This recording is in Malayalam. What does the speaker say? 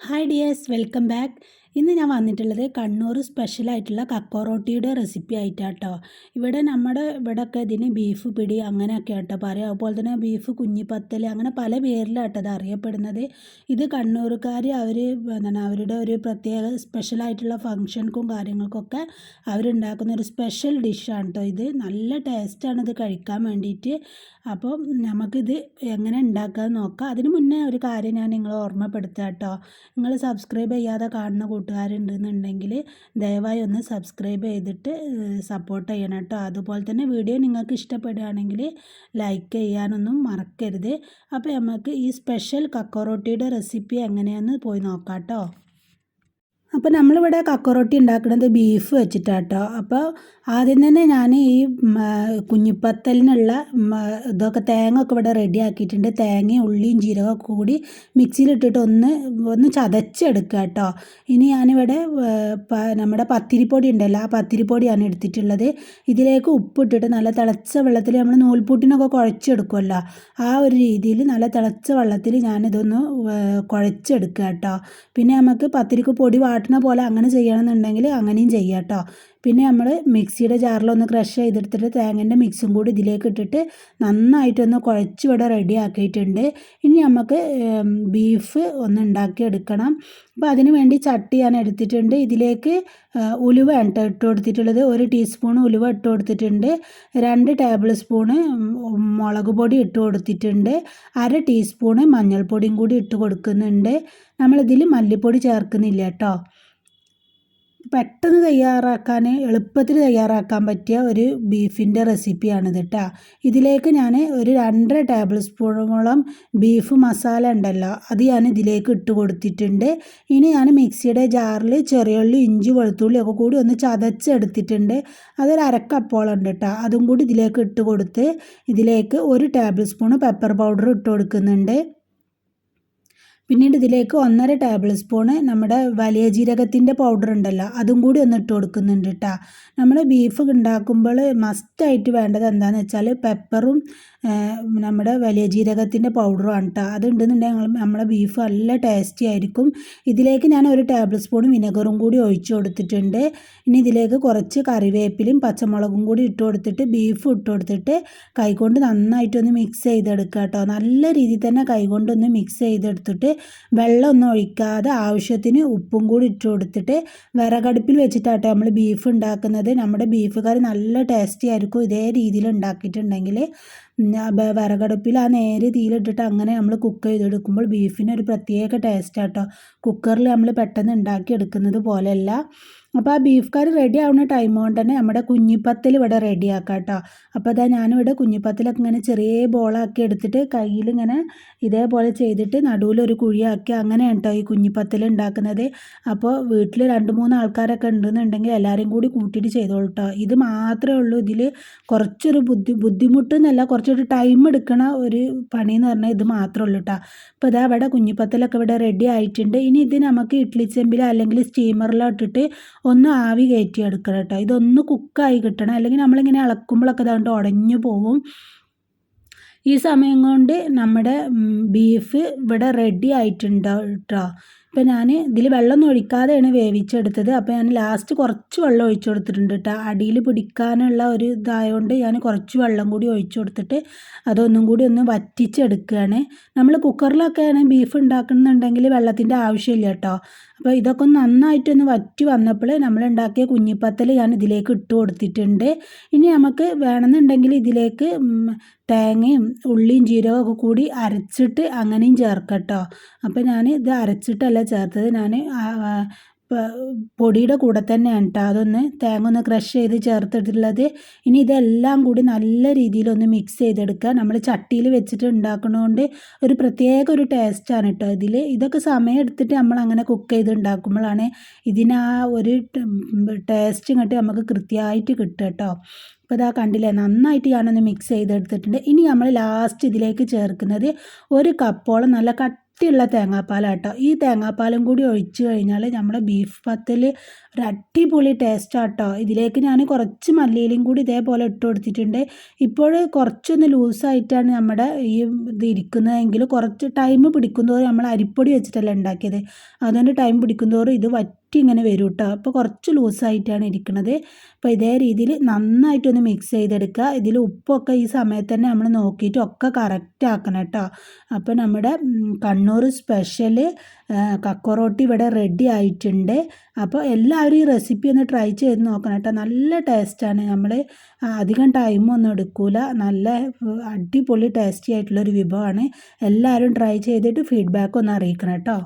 ഹായ് ഡിയേഴ്സ് വെൽക്കം ബാക്ക് ഇന്ന് ഞാൻ വന്നിട്ടുള്ളത് കണ്ണൂർ സ്പെഷ്യലായിട്ടുള്ള കക്കോറോട്ടിയുടെ റെസിപ്പി ആയിട്ടാട്ടോ. ഇവിടെ നമ്മുടെ ഇവിടെയൊക്കെ ഇതിന് ബീഫ് പിടി അങ്ങനെയൊക്കെ ആട്ടോ പറയുക അതുപോലെ തന്നെ ബീഫ് കുഞ്ഞിപ്പത്തൽ അങ്ങനെ പല പേരിലാട്ടോ അത് അറിയപ്പെടുന്നത്. ഇത് കണ്ണൂർക്കാർ അവർ എന്താണ് അവരുടെ ഒരു പ്രത്യേക സ്പെഷ്യലായിട്ടുള്ള ഫംഗ്ഷൻക്കും കാര്യങ്ങൾക്കൊക്കെ അവരുണ്ടാക്കുന്ന ഒരു സ്പെഷ്യൽ ഡിഷാണ് കേട്ടോ ഇത്. നല്ല ടേസ്റ്റാണ് ഇത് കഴിക്കാൻ വേണ്ടിയിട്ട്. അപ്പോൾ നമുക്കിത് എങ്ങനെ ഉണ്ടാക്കാമെന്ന് നോക്കാം. അതിന് മുന്നേ ഒരു കാര്യം ഞാൻ നിങ്ങളെ ഓർമ്മപ്പെടുത്താം കേട്ടോ നിങ്ങൾ സബ്സ്ക്രൈബ് ചെയ്യാതെ കാണുന്ന കൂട്ടുകാരുണ്ടെന്നുണ്ടെങ്കിൽ ദയവായി ഒന്ന് സബ്സ്ക്രൈബ് ചെയ്തിട്ട് സപ്പോർട്ട് ചെയ്യണം കേട്ടോ. അതുപോലെ തന്നെ വീഡിയോ നിങ്ങൾക്ക് ഇഷ്ടപ്പെടുകയാണെങ്കിൽ ലൈക്ക് ചെയ്യാനൊന്നും മറക്കരുത്. അപ്പോൾ നമുക്ക് ഈ സ്പെഷ്യൽ കക്കോറോട്ടിയുടെ റെസിപ്പി എങ്ങനെയാണെന്ന് പോയി നോക്കാം കേട്ടോ. അപ്പോൾ നമ്മളിവിടെ കക്കറൊട്ടി ഉണ്ടാക്കുന്നത് ബീഫ് വെച്ചിട്ടാട്ടോ. അപ്പോൾ ആദ്യം തന്നെ ഞാൻ ഈ കുഞ്ഞിപ്പത്തലിനുള്ള ഇതൊക്കെ തേങ്ങ ഒക്കെ ഇവിടെ റെഡി ആക്കിയിട്ടുണ്ട്. തേങ്ങയും ഉള്ളിയും ജീരകമൊക്കെ കൂടി മിക്സിയിലിട്ടിട്ട് ഒന്ന് ഒന്ന് ചതച്ചെടുക്കുക കേട്ടോ ഇനി ഞാനിവിടെ നമ്മുടെ പത്തിരിപ്പൊടി ഉണ്ടല്ലോ ആ പത്തിരിപ്പൊടിയാണ് എടുത്തിട്ടുള്ളത്. ഇതിലേക്ക് ഉപ്പിട്ടിട്ട് നല്ല തിളച്ച വെള്ളത്തിൽ നമ്മൾ നൂൽപൂട്ടിനൊക്കെ കുഴച്ചെടുക്കുമല്ലോ. ആ ഒരു രീതിയിൽ നല്ല തിളച്ച വെള്ളത്തിൽ ഞാനിതൊന്ന് കുഴച്ചെടുക്കുക കേട്ടോ പിന്നെ നമുക്ക് പത്തിരിക്ക് പൊടി വാട്ടണ പോലെ അങ്ങനെ ചെയ്യണമെന്നുണ്ടെങ്കിൽ അങ്ങനെയും ചെയ്യാം കേട്ടോ. പിന്നെ നമ്മൾ മിക്സിയുടെ ജാറിലൊന്ന് ക്രഷ് ചെയ്തെടുത്തിട്ട് തേങ്ങന്റെ മിക്സും കൂടി ഇതിലേക്ക് ഇട്ടിട്ട് നന്നായിട്ടൊന്ന് കുഴച്ച് ഇവിടെ റെഡി ആക്കിയിട്ടുണ്ട്. ഇനി നമുക്ക് ബീഫ് ഒന്ന് ഉണ്ടാക്കി എടുക്കണം അപ്പോൾ അതിന് വേണ്ടി ചട്ടി ഞാൻ എടുത്തിട്ടുണ്ട്. ഇതിലേക്ക് ഉലുവ ഇട്ട് ഇട്ട് കൊടുത്തിട്ടുള്ളത്. ഒരു ടീസ്പൂൺ ഉലുവ ഇട്ട് കൊടുത്തിട്ടുണ്ട്. രണ്ട് ടേബിൾ സ്പൂണ് മുളക് പൊടി ഇട്ട് കൊടുത്തിട്ടുണ്ട്. അര ടീസ്പൂണ് മഞ്ഞൾപ്പൊടിയും കൂടി ഇട്ട് കൊടുക്കുന്നുണ്ട്. നമ്മളിതിൽ മല്ലിപ്പൊടി ചേർക്കുന്നില്ല കേട്ടോ പെട്ടെന്ന് തയ്യാറാക്കാൻ എളുപ്പത്തിൽ തയ്യാറാക്കാൻ പറ്റിയ ഒരു ബീഫിന്റെ റെസിപ്പിയാണിത് കേട്ടോ ഇതിലേക്ക് ഞാൻ ഒരു രണ്ടര ടേബിൾ സ്പൂണോളം ബീഫ് മസാല ഉണ്ടല്ലോ അത് ഞാൻ ഇതിലേക്ക് ഇട്ട് കൊടുത്തിട്ടുണ്ട്. ഇനി ഞാൻ മിക്സിയുടെ ജാറിൽ ചെറിയുള്ളി ഇഞ്ചി വെളുത്തുള്ളി ഒക്കെ കൂടി ഒന്ന് ചതച്ചെടുത്തിട്ടുണ്ട്. അതൊരു അരക്കപ്പോളം ഉണ്ട് കേട്ടോ അതും കൂടി ഇതിലേക്ക് ഇട്ട് കൊടുത്ത് ഇതിലേക്ക് ഒരു ടേബിൾ സ്പൂൺ പെപ്പർ പൗഡർ ഇട്ട് കൊടുക്കുന്നുണ്ട്. പിന്നീട് ഇതിലേക്ക് ഒന്നര ടേബിൾ സ്പൂണ് നമ്മുടെ വലിയ ജീരകത്തിന്റെ പൗഡർ ഉണ്ടല്ലോ അതും കൂടി ഒന്ന് ഇട്ട് കൊടുക്കുന്നുണ്ട് കേട്ടോ നമ്മൾ ബീഫ് ഉണ്ടാക്കുമ്പോൾ മസ്റ്റായിട്ട് വേണ്ടത് എന്താണെന്ന് വെച്ചാൽ പെപ്പറും നമ്മുടെ വലിയ ജീരകത്തിന്റെ പൗഡറും ആണ് കേട്ടോ അതുണ്ടെന്നുണ്ടെങ്കിൽ നമ്മുടെ ബീഫ് നല്ല ടേസ്റ്റി ആയിരിക്കും. ഇതിലേക്ക് ഞാൻ ഒരു ടേബിൾ സ്പൂൺ വിനെഗറും കൂടി ഒഴിച്ചു കൊടുത്തിട്ടുണ്ട്. ഇനി ഇതിലേക്ക് കുറച്ച് കറിവേപ്പിലും പച്ചമുളകും കൂടി ഇട്ട് കൊടുത്തിട്ട് ബീഫ് ഇട്ട് കൊടുത്തിട്ട് കൈകൊണ്ട് നന്നായിട്ടൊന്ന് മിക്സ് ചെയ്തെടുക്കുക കേട്ടോ നല്ല രീതിയിൽ തന്നെ കൈകൊണ്ടൊന്ന് മിക്സ് ചെയ്തെടുത്തിട്ട് വെള്ളമൊന്നും ഒഴിക്കാതെ ആവശ്യത്തിന് ഉപ്പും കൂടി ഇട്ട് കൊടുത്തിട്ട് വിറകടുപ്പിൽ വെച്ചിട്ടാട്ടോ നമ്മൾ ബീഫ് ഉണ്ടാക്കുന്നത്. നമ്മുടെ ബീഫ് കറി നല്ല ടേസ്റ്റി ആയിരിക്കും. ഇതേ രീതിയിൽ ഉണ്ടാക്കിയിട്ടുണ്ടെങ്കിൽ വിറകടുപ്പിൽ ആ നേരെ തീയിലിട്ടിട്ട് അങ്ങനെ നമ്മൾ കുക്ക് ചെയ്തെടുക്കുമ്പോൾ ബീഫിന് ഒരു പ്രത്യേക ടേസ്റ്റാട്ടോ കുക്കറിൽ നമ്മൾ പെട്ടെന്ന് ഉണ്ടാക്കി എടുക്കുന്നത് പോലെയല്ല. അപ്പോൾ ആ ബീഫ് കറി റെഡി ആവുന്ന ടൈം കൊണ്ട് തന്നെ നമ്മുടെ കുഞ്ഞിപ്പത്തിൽ ഇവിടെ റെഡി ആക്കാം കേട്ടോ അപ്പോൾ അതാ ഞാനിവിടെ കുഞ്ഞിപ്പത്തിലൊക്കെ ഇങ്ങനെ ചെറിയ ബോളാക്കി എടുത്തിട്ട് കയ്യിൽ ഇങ്ങനെ ഇതേപോലെ ചെയ്തിട്ട് നടുവിൽ ഒരു കുഴിയാക്കി അങ്ങനെയാണ് കേട്ടോ ഈ കുഞ്ഞിപ്പത്തിൽ ഉണ്ടാക്കുന്നത് അപ്പോൾ വീട്ടിൽ രണ്ട് മൂന്ന് ആൾക്കാരൊക്കെ ഉണ്ടെന്നുണ്ടെങ്കിൽ എല്ലാവരും കൂടി കൂട്ടിയിട്ട് ചെയ്തോളൂ ഇത് മാത്രമേ ഉള്ളൂ. ഇതിൽ കുറച്ചൊരു ബുദ്ധി ബുദ്ധിമുട്ട് എന്നല്ല കുറച്ചൊരു ടൈം എടുക്കണ ഒരു പണി എന്ന് പറഞ്ഞാൽ ഇത് മാത്രമേ ഉള്ളൂ കേട്ടോ അപ്പോൾ ഇതാ ഇവിടെ കുഞ്ഞിപ്പത്തിലൊക്കെ ഇവിടെ റെഡി ആയിട്ടുണ്ട്. ഇനി ഇത് നമുക്ക് ഇഡ്ലി ചെമ്പിലോ അല്ലെങ്കിൽ സ്റ്റീമറിലോ ഇട്ടിട്ട് ഒന്ന് ആവി കയറ്റി എടുക്കണം കേട്ടോ. ഇതൊന്ന് കുക്കായി കിട്ടണം. അല്ലെങ്കിൽ നമ്മളിങ്ങനെ ഇളക്കുമ്പോഴൊക്കെ അതുകൊണ്ട് ഉടഞ്ഞു പോവും. ഈ സമയം കൊണ്ട് നമ്മുടെ ബീഫ് ഇവിടെ റെഡി ആയിട്ടുണ്ട് കേട്ടോ. ഇപ്പം ഞാൻ ഇതിൽ വെള്ളമൊന്നും ഒഴിക്കാതെയാണ് വേവിച്ചെടുത്തത്. അപ്പോൾ ഞാൻ ലാസ്റ്റ് കുറച്ച് വെള്ളം ഒഴിച്ചു കൊടുത്തിട്ടുണ്ട് കേട്ടോ അടിയിൽ പിടിക്കാനുള്ള ഒരു ഇതായതുകൊണ്ട് ഞാൻ കുറച്ച് വെള്ളം കൂടി ഒഴിച്ചു കൊടുത്തിട്ട് അതൊന്നും കൂടി ഒന്ന് വറ്റിച്ചെടുക്കുകയാണ് നമ്മൾ കുക്കറിലൊക്കെയാണ് ബീഫ് ഉണ്ടാക്കുന്നുണ്ടെങ്കിൽ വെള്ളത്തിന്റെ ആവശ്യമില്ല കേട്ടോ അപ്പോൾ ഇതൊക്കെ ഒന്ന് നന്നായിട്ടൊന്ന് വറ്റി വന്നപ്പോൾ നമ്മൾ ഉണ്ടാക്കിയ കുഞ്ഞിപ്പത്തൽ ഞാൻ ഇതിലേക്ക് ഇട്ട് കൊടുത്തിട്ടുണ്ട്. ഇനി നമുക്ക് വേണമെന്നുണ്ടെങ്കിൽ ഇതിലേക്ക് തേങ്ങയും ഉള്ളിയും ജീരകമൊക്കെ കൂടി അരച്ചിട്ട് അങ്ങനെയും ചേർക്കട്ടോ. അപ്പോൾ ഞാൻ ഇത് അരച്ചിട്ടല്ല ചേർത്തത്. ഞാൻ പൊടിയുടെ കൂടെ തന്നെയാണ് കേട്ടോ അതൊന്ന് തേങ്ങ ഒന്ന് ക്രഷ് ചെയ്ത് ചേർത്തിട്ടുള്ളത്. ഇനി ഇതെല്ലാം കൂടി നല്ല രീതിയിലൊന്ന് മിക്സ് ചെയ്തെടുക്കുക നമ്മൾ ചട്ടിയിൽ വെച്ചിട്ട് ഉണ്ടാക്കണതുകൊണ്ട് ഒരു പ്രത്യേക ഒരു ടേസ്റ്റാണ് കേട്ടോ ഇതിൽ ഇതൊക്കെ സമയം എടുത്തിട്ട് നമ്മൾ അങ്ങനെ കുക്ക് ചെയ്ത് ഉണ്ടാക്കുമ്പോഴാണ് ഇതിന് ആ ഒരു ടേസ്റ്റ് ഇങ്ങോട്ട് നമുക്ക് കൃത്യമായിട്ട് കിട്ടുക കേട്ടോ അപ്പോൾ ഇതാ കണ്ടില്ലേ നന്നായിട്ട് ഞാനൊന്ന് മിക്സ് ചെയ്തെടുത്തിട്ടുണ്ട്. ഇനി നമ്മൾ ലാസ്റ്റ് ഇതിലേക്ക് ചേർക്കുന്നത് ഒരു കപ്പോളം നല്ല കട്ട കട്ടിയുള്ള തേങ്ങാപ്പാലാട്ടോ. ഈ തേങ്ങാപ്പാലും കൂടി ഒഴിച്ച് കഴിഞ്ഞാൽ നമ്മുടെ ബീഫ് പത്തിൽ ഒരു അടിപൊളി ടേസ്റ്റാട്ടോ ഇതിലേക്ക് ഞാൻ കുറച്ച് മല്ലിയിലും കൂടി ഇതേപോലെ ഇട്ട് കൊടുത്തിട്ടുണ്ട്. ഇപ്പോൾ കുറച്ചൊന്ന് ലൂസായിട്ടാണ് നമ്മുടെ ഈ ഇത് ഇരിക്കുന്നതെങ്കിൽ കുറച്ച് ടൈം പിടിക്കുന്തോറും നമ്മൾ അരിപ്പൊടി വെച്ചിട്ടല്ല ഉണ്ടാക്കിയത്. അതുകൊണ്ട് ടൈം പിടിക്കുന്തോറും ഇത് വറ്റി ഇങ്ങനെ വരും കേട്ടോ. അപ്പോൾ കുറച്ച് ലൂസായിട്ടാണ് ഇരിക്കുന്നത് അപ്പോൾ ഇതേ രീതിയിൽ നന്നായിട്ടൊന്ന് മിക്സ് ചെയ്തെടുക്കുക. ഇതിൽ ഉപ്പൊക്കെ ഈ സമയത്ത് തന്നെ നമ്മൾ നോക്കിയിട്ട് ഒക്കെ കറക്റ്റ് ആക്കണം കേട്ടോ. അപ്പോൾ നമ്മുടെ കണ്ണൂർ സ്പെഷ്യൽ കക്കോറോട്ടി ഇവിടെ റെഡി ആയിട്ടുണ്ട്. അപ്പോൾ എല്ലാവരും ഈ റെസിപ്പി ഒന്ന് ട്രൈ ചെയ്ത് നോക്കണം കേട്ടോ. നല്ല ടേസ്റ്റാണ് നമ്മൾ അധികം ടൈമൊന്നും എടുക്കൂല. നല്ല അടിപൊളി ടേസ്റ്റി ആയിട്ടുള്ളൊരു വിഭവമാണ്. എല്ലാവരും ട്രൈ ചെയ്തിട്ട് ഫീഡ്ബാക്ക് ഒന്ന് അറിയിക്കണം കേട്ടോ.